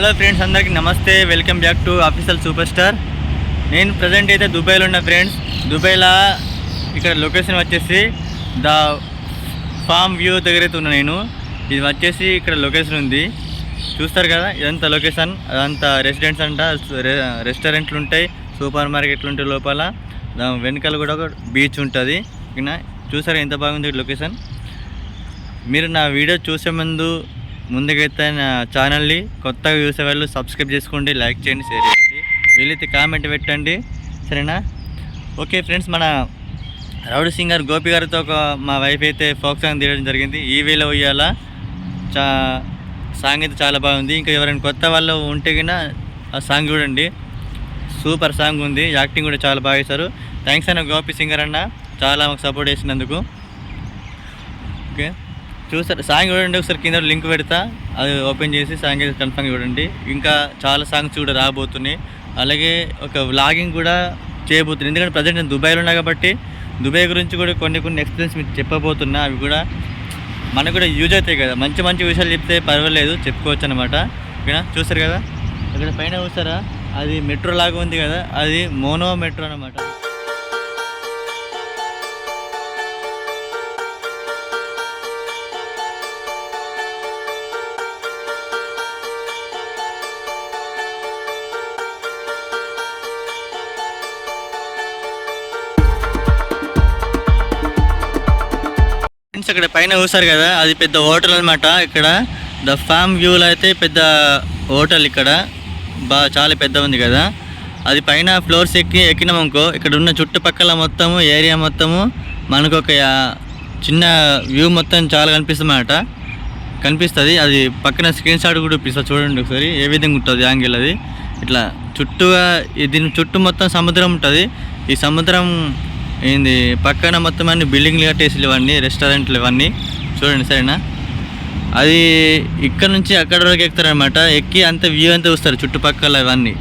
Hello friends అందరికీ నమస్తే. Welcome back to official super star నేను ప్రజెంట్ అయితే దుబాయ్లో ఉన్న ఫ్రెండ్స్ దుబాయ్లో ఇక్కడ లొకేషన్ వచ్చేసి ద ఫామ్ వ్యూ దగ్గర అయితే ఉన్నా నేను. ఇది వచ్చేసి ఇక్కడ లొకేషన్ ఉంది. చూస్తారు కదా ఇదంతా లొకేషన్ అదంతా రెసిడెంట్స్ అంట. రె- రెస్టారెంట్లు ఉంటాయి సూపర్ మార్కెట్లు ఉంటాయి లోపల. దాని వెనకాల కూడా ఒక బీచ్ ఉంటుంది. ఓకేనా? చూసారా ఎంత బాగుంది లొకేషన్ మీరు నా వీడియో చూసే ముందు ముందుకైతే నా ఛానల్ని కొత్తగా చూసే వాళ్ళు సబ్స్క్రైబ్ చేసుకోండి లైక్ చేయండి షేర్ చేయండి. వీలైతే కామెంట్ పెట్టండి. సరేనా? ఓకే ఫ్రెండ్స్ మన రౌడీ సింగర్ గోపి గారితో ఒక మా వైఫ్ అయితే ఫోక్ సాంగ్ తీయడం జరిగింది. ఈ వేలో ఉయ్యాల చా సాంగ్ అయితే చాలా బాగుంది. ఇంకా ఎవరైనా కొత్త వాళ్ళు ఉంటే కన్నా ఆ సాంగ్ చూడండి. సూపర్ సాంగ్ ఉంది. యాక్టింగ్ కూడా చాలా బాగా చేశారు. థ్యాంక్స్ అన్న గోపి సింగర్ అన్న. చాలా మాకు సపోర్ట్ చేసినందుకు. ఓకే? చూసారు సాంగ్ చూడండి ఒకసారి కింద లింక్ పెడతా. అది ఓపెన్ చేసి సాంగ్ కన్ఫర్మ్ చూడండి. ఇంకా చాలా సాంగ్స్ కూడా రాబోతున్నాయి. అలాగే ఒక వ్లాగింగ్ కూడా చేయబోతుంది ఎందుకంటే ప్రజెంట్ నేను దుబాయ్లో ఉన్నా కాబట్టి దుబాయ్ గురించి కూడా కొన్ని కొన్ని ఎక్స్పీరియన్స్ మీకు చెప్పబోతున్నా. అవి కూడా మనకు కూడా యూజ్ అవుతాయి కదా. మంచి మంచి విషయాలు చెప్తే పర్వాలేదు చెప్పుకోవచ్చు అనమాట ఇక్కడ చూస్తారు కదా? ఇక్కడ పైన చూస్తారా? అది మెట్రో లాగా ఉంది కదా. అది మోనో మెట్రో అనమాట ఇక్కడ పైన చూసారు కదా అది పెద్ద హోటల్ అనమాట ఇక్కడ ద ఫామ్ వ్యూలో అయితే పెద్ద హోటల్ ఇక్కడ. బాగా చాలా పెద్ద ఉంది కదా. అది పైన ఫ్లోర్స్ ఎక్కి ఎక్కినామనుకో ఇక్కడ ఉన్న చుట్టుపక్కల మొత్తము ఏరియా మొత్తము మనకు ఒక చిన్న వ్యూ మొత్తం చాలా కనిపిస్తుంది అన్నమాట. కనిపిస్తుంది. అది పక్కన స్క్రీన్ షాట్ కూడా ఇప్పిస్తా చూడండి ఒకసారి. ఏ విధంగా ఉంటుంది యాంగిల్ అది. ఇట్లా చుట్టూగా దీని చుట్టూ మొత్తం సముద్రం ఉంటుంది. ఈ సముద్రం ఏంది పక్కన మొత్తం అన్ని బిల్డింగ్లు కట్టేసి ఇవన్నీ రెస్టారెంట్లు ఇవన్నీ. చూడండి సరేనా? అది ఇక్కడ నుంచి అక్కడ వరకు ఎక్కుతారనమాట ఎక్కి అంత వ్యూ అంతా చూస్తారు చుట్టుపక్కల ఇవన్నీ.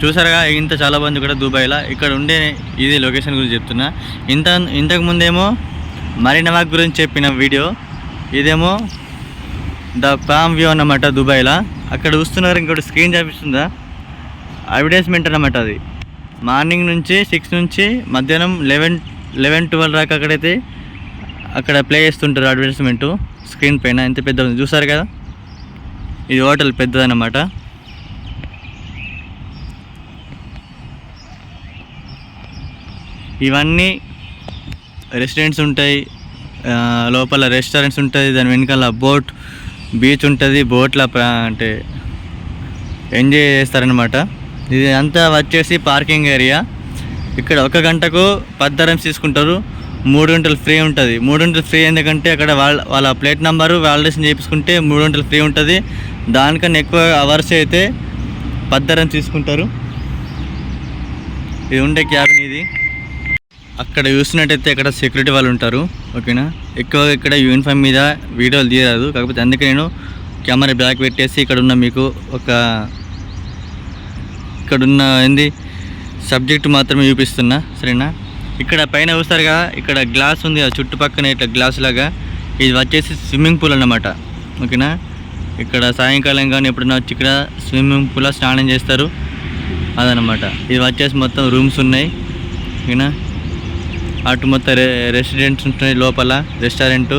చూసారుగా ఇంత చాలా బాగుంది కూడా దుబాయ్లో. ఇక్కడ ఉండే ఇది లొకేషన్ గురించి చెప్తున్నా. ఇంత ఇంతకు ముందేమో మరీనా గురించి చెప్పిన వీడియో. ఇదేమో ద పామ్ వ్యూ అన్నమాట దుబాయ్లో. అక్కడ చూస్తున్నారు ఇంకోటి స్క్రీన్ చూపిస్తుందా? అడ్వర్టైజ్మెంట్ అన్నమాట అది. మార్నింగ్ నుంచి సిక్స్ నుంచి మధ్యాహ్నం లెవెన్ లెవెన్ ట్వెల్వ్ దాకా అక్కడైతే అక్కడ ప్లే చేస్తుంటారు అడ్వర్టైజ్మెంట్ స్క్రీన్ పైన ఎంత పెద్ద ఉంది. చూసారు కదా? ఇది హోటల్ పెద్దదన్నమాట. ఇవన్నీ రెసిడెంట్స్ ఉంటాయి. లోపల రెస్టారెంట్స్ ఉంటుంది దాని వెనకాల బోట్ బీచ్ ఉంటుంది. బోట్ల అంటే ఎంజాయ్ చేస్తారనమాట ఇది అంతా వచ్చేసి పార్కింగ్ ఏరియా. ఇక్కడ ఒక గంటకు పద్దరం తీసుకుంటారు. మూడు గంటలు ఫ్రీ ఉంటుంది. మూడు గంటలు ఫ్రీ ఎందుకంటే అక్కడ వాళ్ళ వాళ్ళ ప్లేట్ నెంబరు వ్యాలిడేషన్ చేయించుకుంటే మూడు గంటలు ఫ్రీ ఉంటుంది. దానికన్నా ఎక్కువ అవర్స్ అయితే పద్దరం తీసుకుంటారు. ఇది ఉండే క్యాబిన్ ఇది. అక్కడ చూసినట్టయితే ఇక్కడ సెక్యూరిటీ వాళ్ళు ఉంటారు. ఓకేనా? ఎక్కువ ఇక్కడ యూనిఫామ్ మీద వీడియోలు తీయరాదు. కాకపోతే అందుకే నేను కెమెరా బ్యాక్ పెట్టేసి ఇక్కడ ఉన్న మీకు ఒక ఇక్కడున్న ఏంది సబ్జెక్ట్ మాత్రమే చూపిస్తున్నా సరేనా? ఇక్కడ పైన చూస్తారు కదా ఇక్కడ గ్లాస్ ఉంది ఆ చుట్టుపక్కన ఇట్లా గ్లాస్ లాగా. ఇది వచ్చేసి స్విమ్మింగ్ పూల్ అన్నమాట. ఓకేనా? ఇక్కడ సాయంకాలం కానీ ఎప్పుడైనా వచ్చి ఇక్కడ స్విమ్మింగ్ పూల్లో స్నానం చేస్తారు. అదనమాట ఇది వచ్చేసి మొత్తం రూమ్స్ ఉన్నాయి. ఓకేనా? అటు మొత్తం రె రెసిడెంట్స్ ఉంటున్నాయి లోపల రెస్టారెంట్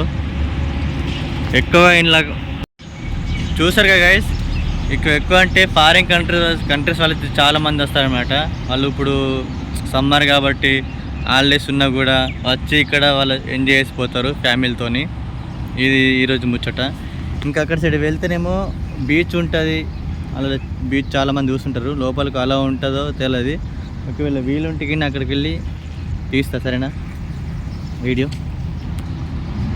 ఎక్కువ ఇంట్లో చూసారుగా కదా గైస్ ఇక్కడ ఎక్కువ అంటే ఫారిన్ కంట్రీస్ కంట్రీస్ వాళ్ళు అయితే చాలా మంది వస్తారనమాట వాళ్ళు ఇప్పుడు సమ్మర్ కాబట్టి హాలిడేస్ ఉన్నా కూడా వచ్చి ఇక్కడ వాళ్ళు ఎంజాయ్ చేసిపోతారు ఫ్యామిలీతోని. ఇది ఈరోజు ముచ్చట. ఇంకా అక్కడ సైడ్ వెళ్తేనేమో బీచ్ ఉంటుంది. అలా బీచ్ చాలామంది చూస్తుంటారు. లోపలికి అలా ఉంటుందో తెలియదు ఒకవేళ వీలుంటే కానీ అక్కడికి వెళ్ళి తీస్తా సరేనా? వీడియో.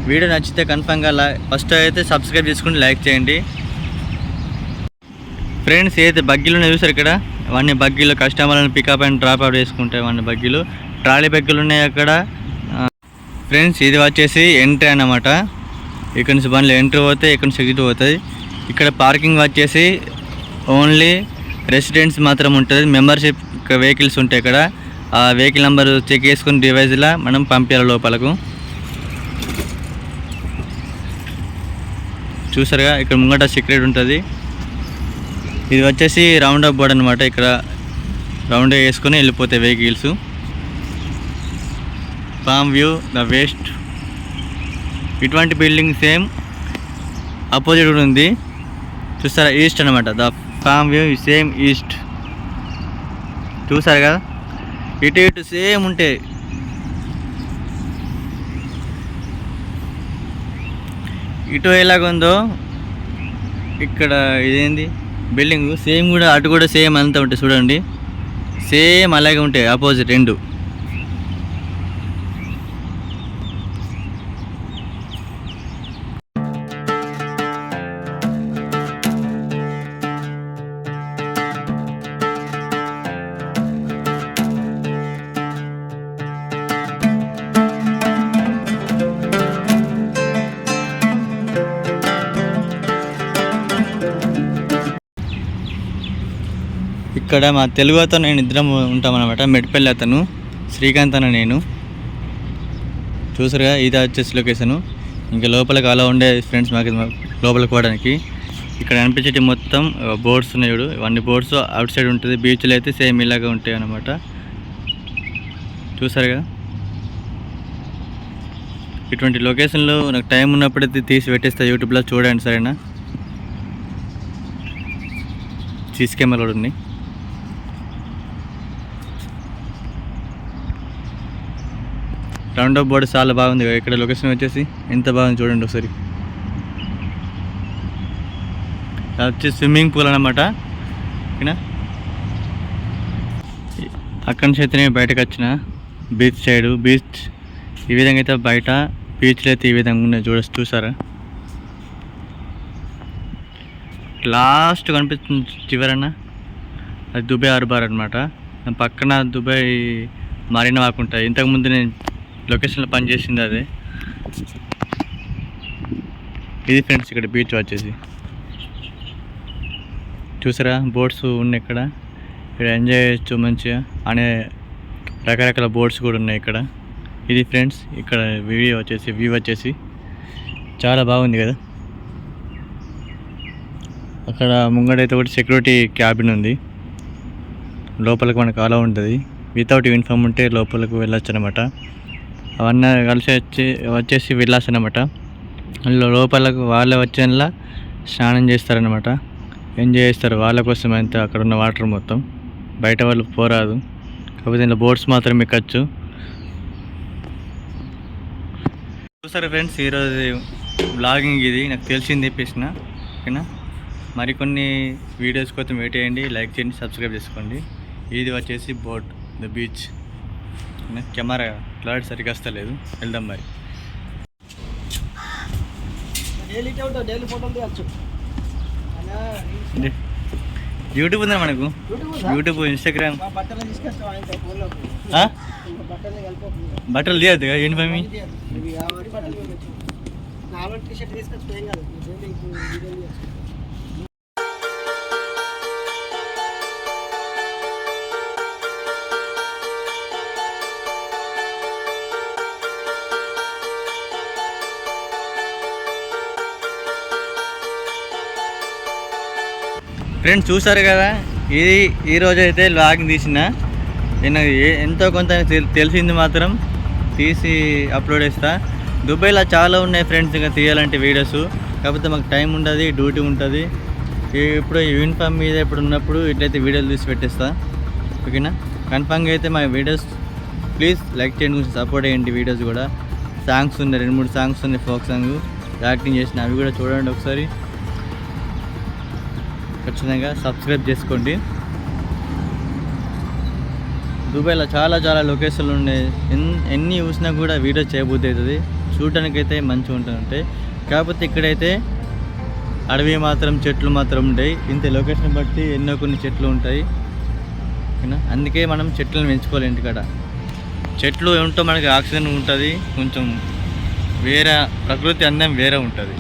వీడియో నచ్చితే కన్ఫామ్గా లా ఫస్ట్ అయితే సబ్స్క్రైబ్ చేసుకుని లైక్ చేయండి. ఫ్రెండ్స్ ఏదైతే బగ్గీలు ఉన్నాయి చూసారు ఇక్కడ? అవన్నీ బగ్గీలు కస్టమర్లను పికప్ అండ్ డ్రాప్ అవుట్ చేసుకుంటాయి అవన్నీ బగ్గీలు. ట్రాలీ బగ్గీలు ఉన్నాయి అక్కడ. ఫ్రెండ్స్ ఇది వచ్చేసి ఎంట్రీ అన్నమాట. ఇక్కడ నుంచి బండ్లు ఎంట్రీ పోతే ఇక్కడ నుంచి ఎగ్జిట్ పోతుంది ఇక్కడ పార్కింగ్ వచ్చేసి ఓన్లీ రెసిడెంట్స్ మాత్రం ఉంటుంది. మెంబర్షిప్ వెహికల్స్ ఉంటాయి ఇక్కడ. ఆ వెహికల్ నెంబర్ చెక్ చేసుకుని డివైజ్లా మనం పంపించాలి లోపలకు. చూసారుగా ఇక్కడ ముంగట సీక్రెట్ ఉంటుంది. ఇది వచ్చేసి రౌండ్ అప్ బోర్డ్ అనమాట ఇక్కడ రౌండ్ వేసుకొని వెళ్ళిపోతాయి vehicles. Farm view the west ఇటువంటి బిల్డింగ్ సేమ్ అపోజిట్ కూడా ఉంది. చూస్తారా? ఈస్ట్ అనమాట the farm view same east చూసారు కదా ఇటు ఇటు సేమ్ ఉంటాయి. ఇటు ఎలాగుందో ఇక్కడ ఇదేంది? బిల్డింగ్ సేమ్ కూడా అటు కూడా సేమ్ అంతా ఉంటాయి చూడండి. సేమ్ అలాగే ఉంటాయి ఆపోజిట్ రెండు. ఇక్కడ మా తెలుగు అతను నేను ఇద్దరం ఉంటామన్నమాట. మెట్పల్లి అతను శ్రీకాంత్ అన్న నేను. చూసారుగా ఇది వచ్చేసి లొకేషను. ఇంకా లోపలికి అలా ఉండే ఫ్రెండ్స్ మాకు లోపలికి పోవడానికి. ఇక్కడ అనిపించేటి మొత్తం బోర్డ్స్ ఉన్నాయి చూడు. ఇవన్నీ బోర్డ్స్ అవుట్ సైడ్ ఉంటుంది బీచ్లు అయితే సేమ్ ఇలాగే ఉంటాయి అన్నమాట. చూసారుగా? ఇటువంటి లొకేషన్లో నాకు టైం ఉన్నప్పుడైతే తీసి పెట్టేస్తా యూట్యూబ్లో చూడండి సరేనా? సీసీ కెమెరా కూడా రౌండ్ అప్ బోర్డు చాలా బాగుంది కదా. ఇక్కడ లొకేషన్ వచ్చేసి ఎంత బాగుంది చూడండి ఒకసారి. అది స్విమ్మింగ్ పూల్ అనమాట ఓకేనా? అక్కడి నుంచి అయితే నేను బయటకు వచ్చిన. బీచ్ సైడ్ బీచ్ ఈ విధంగా అయితే బయట బీచ్లు అయితే ఈ విధంగా ఉన్నాయి చూడ చూసారా? లాస్ట్ కనిపిస్తుంది చివరన. అది దుబాయ్ హార్బర్ అనమాట పక్కన దుబాయ్ మరీనా వాక్ ఉంటాయి ఇంతకుముందు నేను లొకేషన్లో పనిచేసింది అదే. ఇది ఫ్రెండ్స్ ఇక్కడ బీచ్ వచ్చేసి. చూసారా? బోట్స్ ఉన్నాయి ఇక్కడ. ఇక్కడ ఎంజాయ్ చేయొచ్చు మంచిగా. అనే రకరకాల బోట్స్ కూడా ఉన్నాయి ఇక్కడ. ఇది ఫ్రెండ్స్ ఇక్కడ వీడియో వచ్చేసి వ్యూ వచ్చేసి చాలా బాగుంది కదా. అక్కడ ముంగడైతే ఒకటి సెక్యూరిటీ క్యాబిన్ ఉంది. లోపలికి మనకు అలా ఉంటుంది. వితౌట్ యూనిఫామ్ ఉంటే లోపలికి వెళ్ళొచ్చు అనమాట అవన్నీ కలిసి వచ్చి వచ్చేసి విల్లాస్ అనమాట అందులో లోపలకు వాళ్ళే వచ్చేలా స్నానం చేస్తారనమాట. ఎంజాయ్ చేస్తారు. వాళ్ళ కోసం అంతే అక్కడ ఉన్న వాటర్ మొత్తం. బయట వాళ్ళు పోరాదు. కాకపోతే ఇందులో బోట్స్ మాత్రం ఎక్కచ్చు. చూసారు ఫ్రెండ్స్ ఈరోజు బ్లాగింగ్ ఇది. నాకు తెలిసింది చెప్పేసిన. ఓకేనా? మరికొన్ని వీడియోస్ కోసం వెయిట్ చేయండి. లైక్ చేయండి సబ్స్క్రైబ్ చేసుకోండి. ఇది వచ్చేసి boat the beach. Camera. Clarity సరిగ్గా వస్తలేదు. వెళ్దాం మరి. డైలీ డైలీ ఫోటోలు తీయచ్చు యూట్యూబ్ ఉందా మనకు? YouTube Instagram. బట్టలు తీసుకొస్తాం కదా తీయద్దు యూనిఫామ్ టీ షర్ట్ తీసుకొచ్చి ఫ్రెండ్స్ చూసారు కదా? ఇది ఈ అయితే లాగింగ్ తీసిన. నేను ఎంతో కొంత తెలిసింది మాత్రం. తీసి అప్లోడ్ చేస్తా. దుబాయ్లో చాలా ఉన్నాయి ఫ్రెండ్స్ ఇంకా తీయాలంటే వీడియోస్ కాకపోతే మాకు టైం ఉండదు డ్యూటీ ఉంటుంది. ఇప్పుడు యూనిఫామ్ మీద ఇప్పుడు ఉన్నప్పుడు ఇట్లయితే వీడియోలు తీసి పెట్టేస్తా. ఓకేనా కన్ఫామ్గా అయితే మా వీడియోస్ ప్లీజ్ లైక్ చేయండి కొంచెం సపోర్ట్ చేయండి వీడియోస్ కూడా. సాంగ్స్ ఉన్నాయి రెండు మూడు సాంగ్స్ ఉన్నాయి ఫోక్ సాంగ్ యాక్టింగ్ చేసిన అవి కూడా చూడండి ఒకసారి. ఖచ్చితంగా సబ్స్క్రైబ్ చేసుకోండి. దుబాయ్లో చాలా చాలా లొకేషన్లు ఉన్నాయి. ఎన్ని చూసినా కూడా వీడియో చేయబుద్ధి అవుతుంది. చూడడానికైతే మంచిగా ఉంటుంటాయి కాకపోతే ఇక్కడైతే అడవి మాత్రం చెట్లు మాత్రం ఉంటాయి. ఇంత లొకేషన్ బట్టి ఎన్నో కొన్ని చెట్లు ఉంటాయి. ఓకేనా? అందుకే మనం చెట్లను పెంచుకోవాలి ఇంటికాడ చెట్లు ఉంటే మనకి ఆక్సిజన్ ఉంటుంది. కొంచెం వేరే ప్రకృతి అందం వేరే ఉంటుంది.